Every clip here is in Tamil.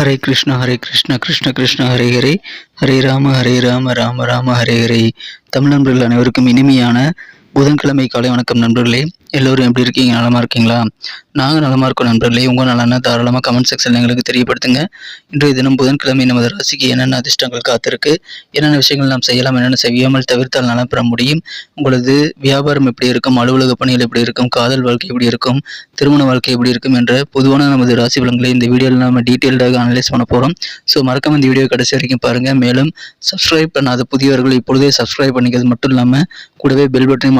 ஹரே கிருஷ்ணா ஹரே கிருஷ்ண கிருஷ்ண கிருஷ்ண ஹரே ஹரே. ஹரே ராம ஹரே ராம ராம ராம ஹரே ஹரே. தமிழ் நண்பர்கள் அனைவருக்கும் இனிமையான புதன்கிழமை காலை வணக்கம் நண்பர்களே. எல்லோரும் எப்படி இருக்கீங்க? நலமாக இருக்கீங்களா? நாங்கள் நலமாக இருக்கோம் நண்பர்களே. உங்கள் நலனா தாராளமாக கமெண்ட் செக்ஷனில் எங்களுக்கு தெரியப்படுத்துங்க. இன்றைய தினம் புதன்கிழமை நமது ராசிக்கு என்னென்ன அதிர்ஷ்டங்கள் காத்திருக்கு? என்னென்ன விஷயங்கள் நாம் செய்யலாம்? என்னென்ன செய்யாமல் தவிர்த்தால் நலம் பெற முடியும்? உங்களது வியாபாரம் எப்படி இருக்கும்? அலுவலக பணிகள் எப்படி இருக்கும்? காதல் வாழ்க்கை எப்படி இருக்கும்? திருமண வாழ்க்கை எப்படி இருக்கும்? என்ற பொதுவான நமது ராசி பலன்களை இந்த வீடியோவில் நம்ம டீட்டெயில்டாக அனலைஸ் பண்ண போகிறோம் ஸோ மறக்காம இந்த வீடியோ கடைசி வரைக்கும் பாருங்கள் மேலும் சப்ஸ்கிரைப் பண்ணாத புதியவர்கள் இப்பொழுதே சப்ஸ்கிரைப் பண்ணிக்கிறது மட்டும் இல்லாமல் கூடவே பெல் பட்டனையும்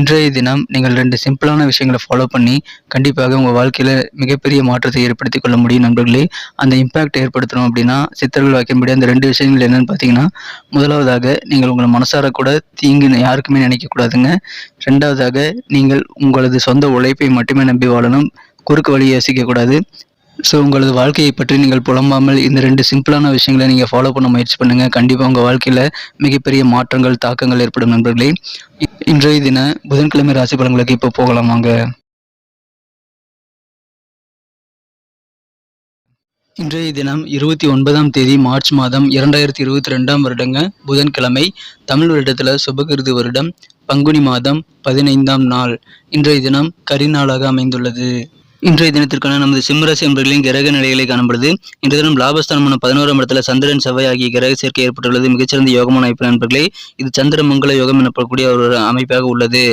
இன்றைய தினம் நீங்கள் ரெண்டு சிம்பிளான விஷயங்களை ஃபாலோ பண்ணி கண்டிப்பாக உங்கள் வாழ்க்கையில் மிகப்பெரிய மாற்றத்தை ஏற்படுத்தி கொள்ள முடியும் நண்பர்களே. அந்த இம்பேக்ட் ஏற்படுத்தணும் அப்படின்னா சித்தர்கள் வைக்கும்படி அந்த ரெண்டு விஷயங்கள் என்னன்னு பார்த்தீங்கன்னா முதலாவதாக நீங்கள் உங்கள் மனசார கூட தீங்கு யாருக்குமே நினைக்கக்கூடாதுங்க. ரெண்டாவதாக நீங்கள் உங்களது சொந்த உழைப்பை மட்டுமே நம்பி வாழணும். குறுக்கு வழி யோசிக்கக்கூடாது ஸோ உங்களது வாழ்க்கையை பற்றி நீங்கள் புலம்பாமல் இந்த ரெண்டு சிம்பிளான விஷயங்களை நீங்கள் ஃபாலோ பண்ண முயற்சி பண்ணுங்கள் கண்டிப்பாக உங்கள் வாழ்க்கையில் மிகப்பெரிய மாற்றங்கள் தாக்கங்கள் ஏற்படும் நண்பர்களே. இ- இன்றைய தின புதன்கிழமை ராசி பலன்களுக்கு இப்போ போகலாம் வாங்க. இன்றைய தினம் இருபத்தி ஒன்பதாம் தேதி மார்ச் மாதம் இரண்டாயிரத்தி இருபத்தி ரெண்டாம் வருடங்க புதன்கிழமை. தமிழ் வருடத்தில் சுபகிருது வருடம் பங்குனி மாதம் பதினைந்தாம் நாள். இன்றைய தினம் கரிநாளாக அமைந்துள்ளது. இன்றைய தினத்திற்கான நமது சிம்மராசி என்பர்களின் கிரக நிலைகளை காணப்படுது. இன்றைய தினம் லாபஸ்தானமான பதினோராம் இடத்துல சந்திரன் செவ்வாய் ஆகிய கிரக சேர்க்கை ஏற்பட்டுள்ளது. மிகச்சிறந்த யோகமான அமைப்பு நண்பர்களே இது சந்திர மங்கள யோகம் எனப்படக்கூடிய ஒரு அமைப்பாக உள்ளது.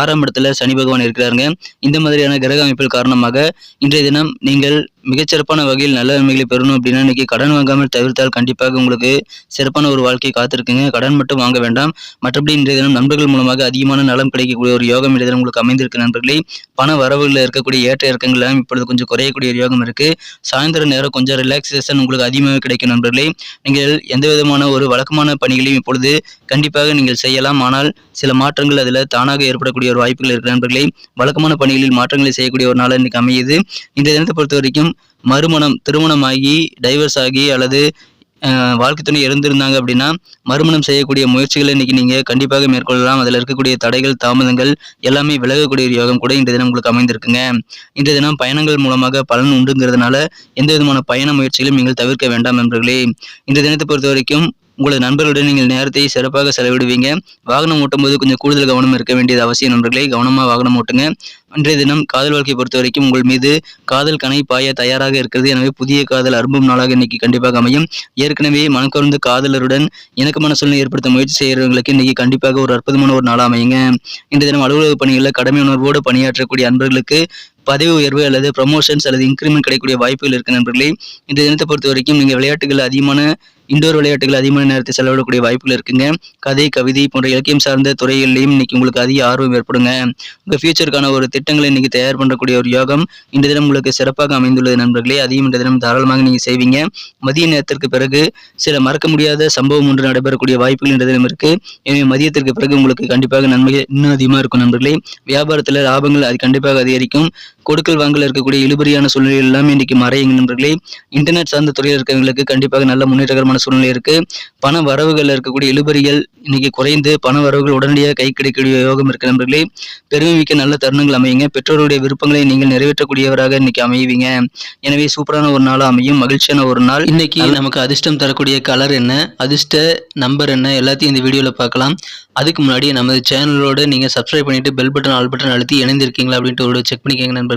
ஆறாம் இடத்துல சனி பகவான் இருக்கிறாருங்க. இந்த மாதிரியான கிரக அமைப்பில் காரணமாக இன்றைய தினம் நீங்கள் மிகச்சிறப்பான வகையில் நல்ல நன்மைகளை பெறணும் அப்படின்னா இன்னைக்கு கடன் வாங்காமல் தவிர்த்தால் கண்டிப்பாக உங்களுக்கு சிறப்பான ஒரு வாழ்க்கை காத்திருக்குங்க. கடன் மட்டும் வாங்க வேண்டாம். மற்றபடி இன்றைய தினம் நண்பர்கள் மூலமாக அதிகமான நலம் கிடைக்கக்கூடிய ஒரு யோகம் இன்றைய தினம் உங்களுக்கு அமைந்திருக்கு நண்பர்களே. பண வரவுகளில் இருக்கக்கூடிய ஏற்ற இறக்கங்கள் எல்லாம் இப்பொழுது கொஞ்சம் குறையக்கூடிய ஒரு யோகம் இருக்கு. சாயந்தர நேரம் கொஞ்சம் ரிலாக்ஸேஷன் உங்களுக்கு அதிகமாக கிடைக்கும் நண்பர்களே. நீங்கள் எந்த விதமான ஒரு வழக்கமான பணிகளையும் இப்பொழுது கண்டிப்பாக நீங்கள் செய்யலாம். ஆனால் சில மாற்றங்கள் அதில் தானாக ஏற்படக்கூடிய ஒரு வாய்ப்புகள் இருக்கு நண்பர்களே. வழக்கமான பணிகளில் மாற்றங்களை செய்யக்கூடிய ஒரு நாள் இன்னைக்கு அமையுது. இன்றைய தினத்தை பொறுத்த வரைக்கும் மறுமணம் திருமணமாகி டைவர்ஸ் ஆகி அல்லது வாழ்க்கை துணை இருந்திருந்தாங்க அப்படின்னா மறுமணம் செய்யக்கூடிய முயற்சிகளை இன்னைக்கு நீங்க கண்டிப்பாக மேற்கொள்ளலாம். அதில் இருக்கக்கூடிய தடைகள் தாமதங்கள் எல்லாமே விலகக்கூடிய ஒரு யோகம் கூட இன்றைய தினம் உங்களுக்கு அமைந்திருக்குங்க. இன்றைய தினம் பயணங்கள் மூலமாக பலன் உண்டுங்கிறதுனால எந்த விதமான பயண முயற்சிகளையும் நீங்கள் தவிர்க்க வேண்டாம் நண்பர்களே. இன்றைய தினத்தை பொறுத்த வரைக்கும் உங்களது நண்பர்களுடன் நீங்கள் நேரத்தை சிறப்பாக செலவிடுவீங்க. வாகனம் ஓட்டும் போது கொஞ்சம் கூடுதல் கவனம் இருக்க வேண்டியது அவசியம் நண்பர்களே. கவனமாக வாகனம் ஓட்டுங்க. இன்றைய தினம் காதல் வாழ்க்கையை பொறுத்த வரைக்கும் உங்கள் மீது காதல் கனை பாய தயாராக இருக்கிறது. எனவே புதிய காதல் அரும்பும் நாளாக இன்னைக்கு கண்டிப்பாக அமையும். ஏற்கனவே மனக்கருந்து காதலருடன் இணக்கமான சூழ்நிலை ஏற்படுத்த முயற்சி செய்கிறவங்களுக்கு இன்னைக்கு கண்டிப்பாக ஒரு அற்புதமான ஒரு நாளாக அமையுங்க. இன்றைய தினம் அலுவலக பணிகளில் கடமை உணர்வோடு பணியாற்றக்கூடிய அன்பர்களுக்கு பதவி உயர்வு அல்லது ப்ரமோஷன்ஸ் அல்லது இன்க்ரிமெண்ட் கிடைக்கக்கூடிய வாய்ப்புகள் இருக்கு நண்பர்களே. இன்றைய தினத்தை பொறுத்த வரைக்கும் நீங்கள் விளையாட்டுகள் அதிகமான இண்டோர் விளையாட்டுகள் அதிகமான நேரத்தை செலவிடக்கூடிய வாய்ப்புகள் இருக்குங்க. கதை கவிதை போன்ற இலக்கியம் சார்ந்த துறைகளிலையும் இன்னைக்கு உங்களுக்கு அதிக ஆர்வம் ஏற்படுங்க. உங்கள் ஃபியூச்சருக்கான ஒரு திட்டங்களை இன்னைக்கு தயார் பண்ணக்கூடிய ஒரு யோகம் இந்த தினம் உங்களுக்கு சிறப்பாக அமைந்துள்ளது நண்பர்களே. அதையும் இந்த தினம் தாராளமாக நீங்கள் செய்வீங்க. மதிய நேரத்திற்கு பிறகு சில மறக்க முடியாத சம்பவம் ஒன்று நடைபெறக்கூடிய வாய்ப்புகள் இந்த தினம் இருக்கு. எனவே மதியத்திற்கு பிறகு உங்களுக்கு கண்டிப்பாக நன்மைகள் இன்னும் அதிகமாக இருக்கும் நண்பர்களே. வியாபாரத்தில் லாபங்கள் அது கண்டிப்பாக அதிகரிக்கும். கொடுக்கல் வாங்கல இருக்கக்கூடிய இழுபறியான சூழ்நிலை எல்லாமே இன்னைக்கு மறையுங்க நண்பர்களே. இன்டர்நெட் சார்ந்த துறையில் இருக்கிறவங்களுக்கு கண்டிப்பாக நல்ல முன்னேற்றகரமான சூழ்நிலை இருக்கு. பண வரவுகள் இருக்கக்கூடிய இழுபறிகள் இன்னைக்கு குறைந்து பண வரவுகள் உடனடியாக கை கிடைக்கக்கூடிய யோகம் இருக்கு நண்பர்களே. பெருமை மிக்க நல்ல தருணங்கள் அமையுங்க. பெற்றோருடைய விருப்பங்களை நீங்கள் நிறைவேற்றக்கூடியவராக இன்னைக்கு அமைவீங்க. எனவே சூப்பரான ஒரு நாள் அமையும். மகிழ்ச்சியான ஒரு நாள். இன்னைக்கு நமக்கு அதிர்ஷ்டம் தரக்கூடிய கலர் என்ன? அதிர்ஷ்ட நம்பர் என்ன? எல்லாத்தையும் இந்த வீடியோவில் பார்க்கலாம். அதுக்கு முன்னாடி நமது சேனலோட நீங்கள் சப்ஸ்கிரைப் பண்ணிட்டு பெல் பட்டன் ஆல் பட்டன் அழுத்தி இணைந்திருக்கீங்களா அப்படின்ட்டு ஒரு செக் பண்ணிக்கோங்க நண்பர்களே.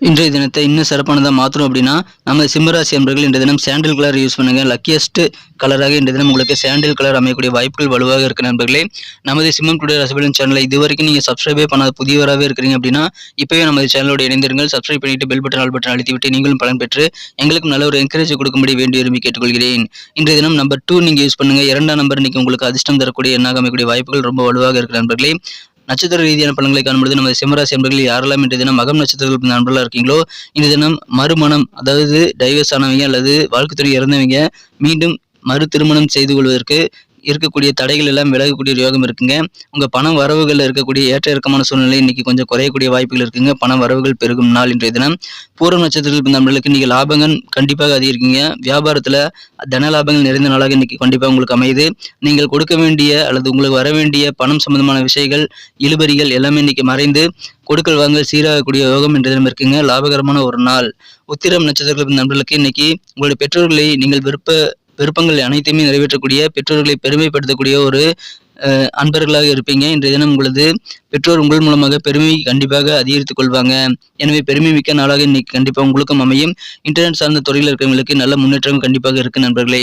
இன்றைய தினத்தை இன்னும் சிறப்பானதாக மாற்றணும் அப்படின்னா நம்ம சிம்மராசி அன்பர்கள் இன்றைய தினம் சாண்டில் கலர் யூஸ் பண்ணுங்க. லக்கியஸ்ட் கலராக இன்றைய தினம் உங்களுக்கு சாண்டில் கலர் அமையக்கூடிய வாய்ப்புகள் வலுவாக இருக்க நண்பர்களே. நமது சிம்மம் டுடே ரசபலன் சேனலை இது வரைக்கும் நீங்கள் சப்ஸ்கிரைபே பண்ணாத புதியவராகவே இருக்கிறீங்க அப்படின்னா இப்போவே நமது சேனலோட இணைந்திருங்கள். சப்ஸ்கிரைப் பண்ணிட்டு பெல் பட்டன் ஆல் பட்டன் அழுத்தி விட்டு நீங்களும் பலன் பெற்று எங்களுக்கும் நல்ல ஒரு என்கரேஜ் கொடுக்கும்படி வேண்டி விரும்பி கேட்டுக்கொள்கிறேன். இன்றைய தினம் நம்பர் டூ நீங்கள் யூஸ் பண்ணுங்க. இரண்டாம் நம்பர் இன்னைக்கு உங்களுக்கு அதிர்ஷ்டம் தரக்கூடிய எண்ணாக அமையக்கூடிய வாய்ப்புகள் ரொம்ப வலுவாக இருக்கு நண்பர்களே. நட்சத்திர ரீதியான பலன்களை காணும்பொழுது நமது சிம்மராசி என்பர்கள் யாரெல்லாம் இன்றைய தினம் மகம் நட்சத்திரத்தில் நண்பர்களாக இருக்கீங்களோ இந்த தினம் மறுமணம் அதாவது டைவர்ஸ் ஆனவங்க அல்லது வாழ்க்கைத்துறை இறந்தவங்க மீண்டும் மறு திருமணம் செய்து கொள்வதற்கு இருக்கக்கூடிய தடைகள் எல்லாம் விலகக்கூடிய யோகம் இருக்குங்க. உங்கள் பண வரவுகளில் இருக்கக்கூடிய ஏற்ற இறக்கமான சூழ்நிலை இன்னைக்கு கொஞ்சம் குறையக்கூடிய வாய்ப்புகள் இருக்குங்க. பண வரவுகள் பெருகும் நாள் இன்றைய தினம். பூர்வ நட்சத்திரத்தில் நம்மளுக்கு இன்னைக்கு லாபங்கள் கண்டிப்பாக அதிகரிக்குங்க. வியாபாரத்தில் தன லாபங்கள் நிறைந்த நாளாக இன்னைக்கு கண்டிப்பாக உங்களுக்கு அமையுது. நீங்கள் கொடுக்க வேண்டிய அல்லது உங்களுக்கு வர வேண்டிய பணம் சம்பந்தமான விஷயங்கள் இழுபறிகள் எல்லாமே இன்னைக்கு மறைந்து கொடுக்கல் வாங்கல் சீராகக்கூடிய யோகம் என்ற தினம் இருக்குங்க. லாபகரமான ஒரு நாள். உத்திரம் நட்சத்திரத்தில் நண்பர்களுக்கு இன்னைக்கு உங்களுடைய பெற்றோர்களை நீங்கள் விருப்ப விருப்பங்கள் அனைத்தையுமே நிறைவேற்றக்கூடிய பெற்றோர்களை பெருமைப்படுத்தக்கூடிய ஒரு அன்பர்களாக இருப்பீங்க. இன்றைய தினம் உங்களது பெற்றோர் உங்கள் மூலமாக பெருமை கண்டிப்பாக அதிகரித்துக் கொள்வாங்க. எனவே பெருமை மிக்க நாளாக இன்னைக்கு கண்டிப்பாக உங்களுக்கும் அமையும். இன்டர்நெட் சார்ந்த துறையில் இருக்கிறவங்களுக்கு நல்ல முன்னேற்றம் கண்டிப்பாக இருக்கு நண்பர்களே.